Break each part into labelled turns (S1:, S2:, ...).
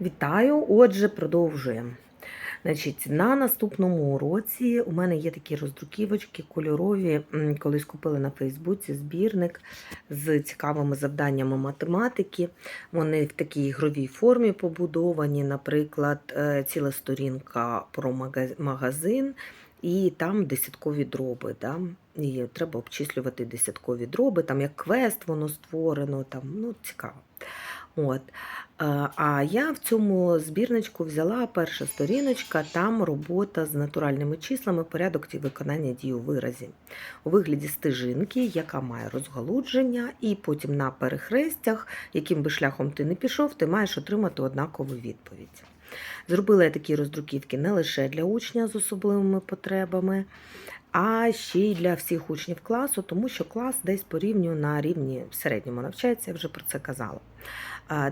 S1: Вітаю! Отже, продовжуємо. Значить, на наступному уроці у мене є такі роздруківочки кольорові. Колись купили на Фейсбуці збірник з цікавими завданнями математики. Вони в такій ігровій формі побудовані, наприклад, е, ціла сторінка про магазин. І там десяткові дроби. Да? І треба обчислювати десяткові дроби, там як квест воно створено, там, ну, цікаво. От. А я в цьому збірничку взяла перша сторіночка, там робота з натуральними числами, порядок ті- виконання дій у виразі. У вигляді стежинки, яка має розгалудження, і потім на перехрестях, яким би шляхом ти не пішов, ти маєш отримати однакову відповідь. Зробила я такі роздруківки не лише для учня з особливими потребами, а ще й для всіх учнів класу, тому що клас десь порівнюю на рівні середньому навчається, я вже про це казала.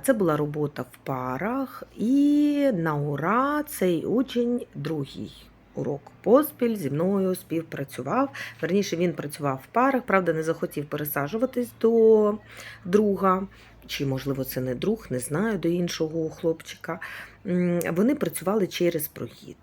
S1: Це була робота в парах, і на ура цей учень другий. Урок поспіль зі мною співпрацював. Верніше він працював в парах, правда, не захотів пересаджуватись до друга, чи, можливо, це не друг, не знаю, до іншого хлопчика. Вони працювали через прохід.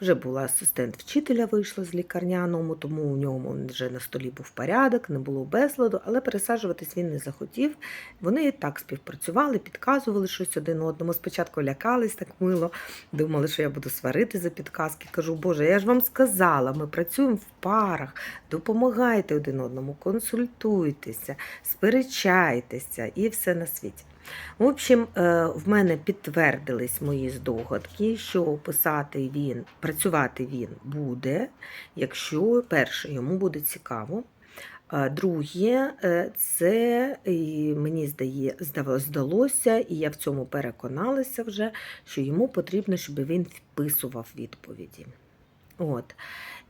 S1: Вже була асистент вчителя, вийшла з лікарняному, тому у ньому вже на столі був порядок, не було безладу, але пересаджуватись він не захотів. Вони і так співпрацювали, підказували щось один одному. Спочатку лякались так мило, думали, що я буду сварити за підказки. Кажу, Боже, я ж вам сказала, ми працюємо в парах, допомагайте один одному, консультуйтеся, сперечайтеся і все на світі. В общем, е, в мене підтвердились мої здогадки, що писати він, працювати він буде, якщо перше йому буде цікаво. Друге, е, це мені здалося, і я в цьому переконалася вже, що йому потрібно, щоб він вписував відповіді. От.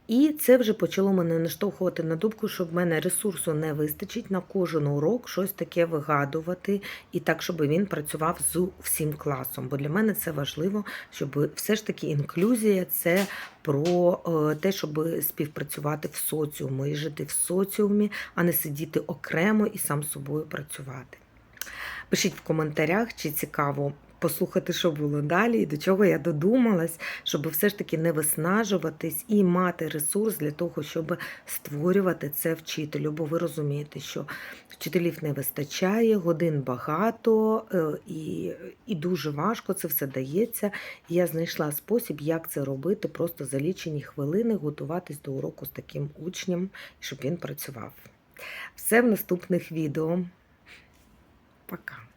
S1: І це вже почало мене наштовхувати на думку, що в мене ресурсу не вистачить на кожен урок щось таке вигадувати, і так, щоб він працював з всім класом. Бо для мене це важливо, щоб все ж таки інклюзія це про е, те, щоб співпрацювати в соціумі і жити в соціумі, а не сидіти окремо і сам собою працювати. Пишіть в коментарях, чи цікаво послухати, що було далі, і до чого я додумалась, щоб все ж таки не виснажуватись і мати ресурс для того, щоб створювати це вчителю. Бо ви розумієте, що вчителів не вистачає, годин багато е, і, і дуже важко це все дається. Я знайшла спосіб, як це робити, просто за лічені хвилини готуватись до уроку з таким учнем, щоб він працював. Все в наступних відео. Пока.